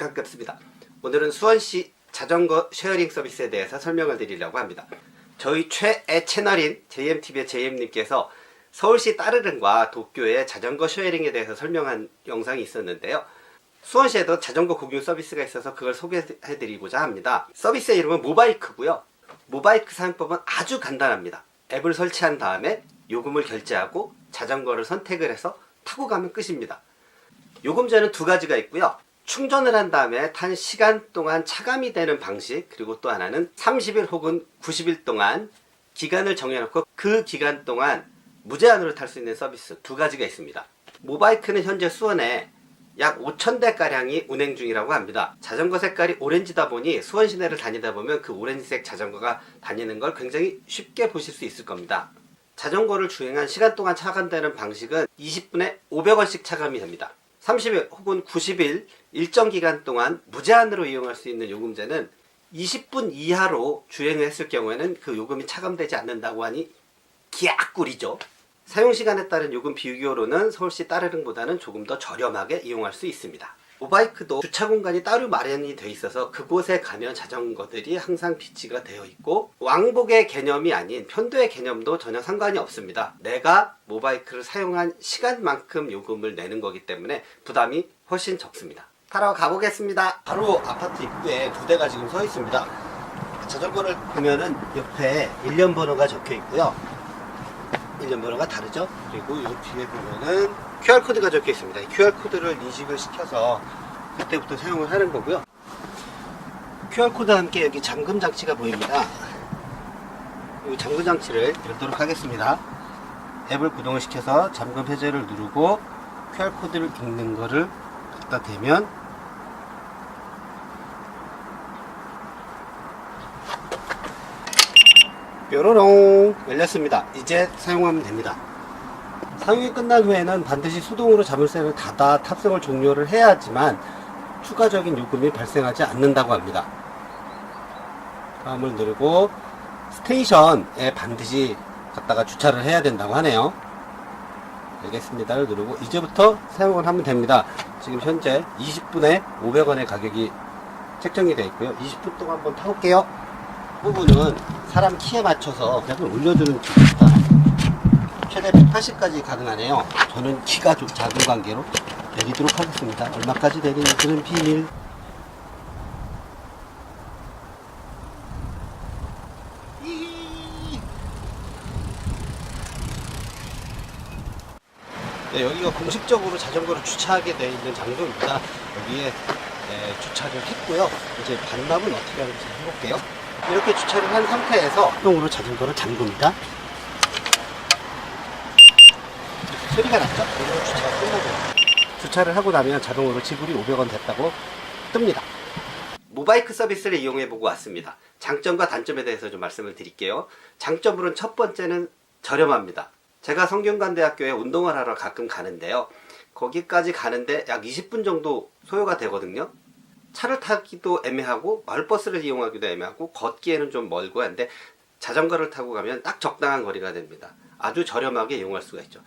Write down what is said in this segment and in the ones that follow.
반갑습니다. 오늘은 수원시 자전거 쉐어링 서비스에 대해서 설명을 드리려고 합니다. 저희 최애 채널인 JMTV의 JM님께서 서울시 따르릉과 도쿄의 자전거 쉐어링에 대해서 설명한 영상이 있었는데요. 수원시에도 자전거 공유 서비스가 있어서 그걸 소개해드리고자 합니다. 서비스의 이름은 모바이크고요. 모바이크 사용법은 아주 간단합니다. 앱을 설치한 다음에 요금을 결제하고 자전거를 선택을 해서 타고 가면 끝입니다. 요금제는 두 가지가 있고요. 충전을 한 다음에 탄 시간 동안 차감이 되는 방식, 그리고 또 하나는 30일 혹은 90일 동안 기간을 정해놓고 그 기간 동안 무제한으로 탈 수 있는 서비스 두 가지가 있습니다. 모바이크는 현재 수원에 약 5,000대 가량이 운행 중이라고 합니다. 자전거 색깔이 오렌지다 보니 수원 시내를 다니다 보면 그 오렌지색 자전거가 다니는 걸 굉장히 쉽게 보실 수 있을 겁니다. 자전거를 주행한 시간 동안 차감되는 방식은 20분에 500원씩 차감이 됩니다. 30일 혹은 90일 일정 기간 동안 무제한으로 이용할 수 있는 요금제는 20분 이하로 주행을 했을 경우에는 그 요금이 차감되지 않는다고 하니 기약꿀이죠. 사용 시간에 따른 요금 비교로는 서울시 따르릉보다는 조금 더 저렴하게 이용할 수 있습니다. 모바이크도 주차 공간이 따로 마련이 돼 있어서 그곳에 가면 자전거들이 항상 비치가 되어 있고 왕복의 개념이 아닌 편도의 개념도 전혀 상관이 없습니다. 내가 모바이크를 사용한 시간만큼 요금을 내는 거기 때문에 부담이 훨씬 적습니다. 타러 가보겠습니다. 바로 아파트 입구에 두 대가 지금 서 있습니다. 자전거를 보면은 옆에 일련 번호가 적혀 있고요. 일련 번호가 다르죠? 그리고 이 뒤에 보면은 QR코드가 적혀 있습니다. 이 QR코드를 인식을 시켜서 그때부터 사용을 하는 거고요. QR코드와 함께 여기 잠금 장치가 보입니다. 이 잠금 장치를 열도록 하겠습니다. 앱을 구동을 시켜서 잠금 해제를 누르고 QR코드를 읽는 거를 갖다 대면 뾰로롱 열렸습니다. 이제 사용하면 됩니다. 사용이 끝난 후에는 반드시 수동으로 자물쇠를 닫아 탑승을 종료를 해야지만 추가적인 요금이 발생하지 않는다고 합니다. 다음을 누르고 스테이션에 반드시 갔다가 주차를 해야 된다고 하네요. 알겠습니다를 누르고 이제부터 사용을 하면 됩니다. 지금 현재 20분에 500원의 가격이 책정이 되어 있고요. 20분 동안 한번 타볼게요. 부분은 사람 키에 맞춰서 벽을 올려주는 기입니다 최대 180까지 가능하네요. 저는 키가 좀 작은 관계로 내리도록 하겠습니다. 얼마까지 내리는지는 비밀. 이- 네, 여기가 공식적으로 자전거를 주차하게 되어 있는 장소입니다. 여기에 네, 주차를 했고요. 이제 반납은 어떻게 하는지 해볼게요. 이렇게 주차를 한 상태에서 수동으로 자전거를 잠굽니다. 소리가 났죠? 그리고 주차가 끝나죠. 주차를 하고 나면 자동으로 지불이 500원 됐다고 뜹니다. 모바이크 서비스를 이용해 보고 왔습니다. 장점과 단점에 대해서 좀 말씀을 드릴게요. 장점으로는 첫 번째는 저렴합니다. 제가 성균관대학교에 운동을 하러 가끔 가는데요. 거기까지 가는데 약 20분 정도 소요가 되거든요. 차를 타기도 애매하고 마을버스를 이용하기도 애매하고 걷기에는 좀 멀고 한데 자전거를 타고 가면 딱 적당한 거리가 됩니다. 아주 저렴하게 이용할 수가 있죠.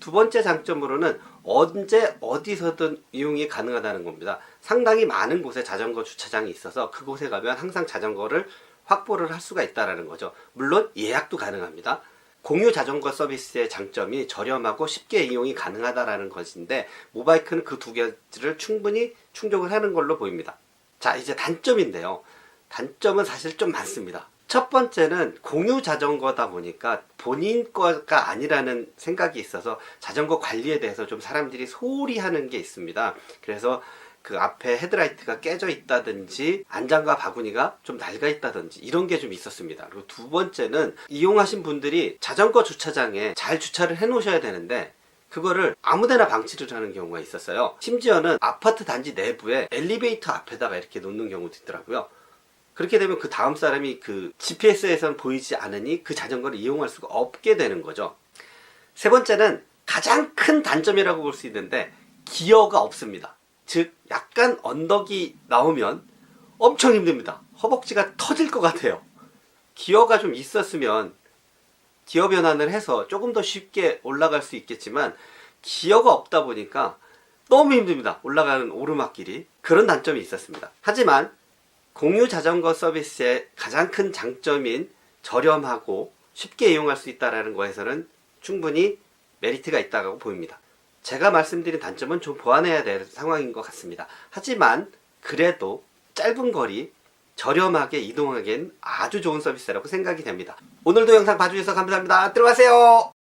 두 번째 장점으로는 언제 어디서든 이용이 가능하다는 겁니다. 상당히 많은 곳에 자전거 주차장이 있어서 그곳에 가면 항상 자전거를 확보를 할 수가 있다는 거죠. 물론 예약도 가능합니다. 공유 자전거 서비스의 장점이 저렴하고 쉽게 이용이 가능하다라는 것인데 모바이크는 그 두 가지를 충분히 충족을 하는 걸로 보입니다. 자 이제 단점인데요. 단점은 사실 좀 많습니다. 첫 번째는 공유 자전거다 보니까 본인 거가 아니라는 생각이 있어서 자전거 관리에 대해서 좀 사람들이 소홀히 하는 게 있습니다. 그래서 그 앞에 헤드라이트가 깨져 있다든지 안장과 바구니가 좀 낡아 있다든지 이런 게 좀 있었습니다. 그리고 두 번째는 이용하신 분들이 자전거 주차장에 잘 주차를 해 놓으셔야 되는데 그거를 아무데나 방치를 하는 경우가 있었어요. 심지어는 아파트 단지 내부에 엘리베이터 앞에다가 이렇게 놓는 경우도 있더라고요. 그렇게 되면 그 다음 사람이 그 GPS에선 보이지 않으니 그 자전거를 이용할 수가 없게 되는 거죠. 세 번째는 가장 큰 단점이라고 볼 수 있는데 기어가 없습니다. 즉 약간 언덕이 나오면 엄청 힘듭니다. 허벅지가 터질 것 같아요. 기어가 좀 있었으면 기어 변환을 해서 조금 더 쉽게 올라갈 수 있겠지만 기어가 없다 보니까 너무 힘듭니다. 올라가는 오르막길이. 그런 단점이 있었습니다. 하지만 공유 자전거 서비스의 가장 큰 장점인 저렴하고 쉽게 이용할 수 있다는 거에서는 충분히 메리트가 있다고 보입니다. 제가 말씀드린 단점은 좀 보완해야 될 상황인 것 같습니다. 하지만 그래도 짧은 거리 저렴하게 이동하기엔 아주 좋은 서비스라고 생각이 됩니다. 오늘도 영상 봐주셔서 감사합니다. 들어가세요.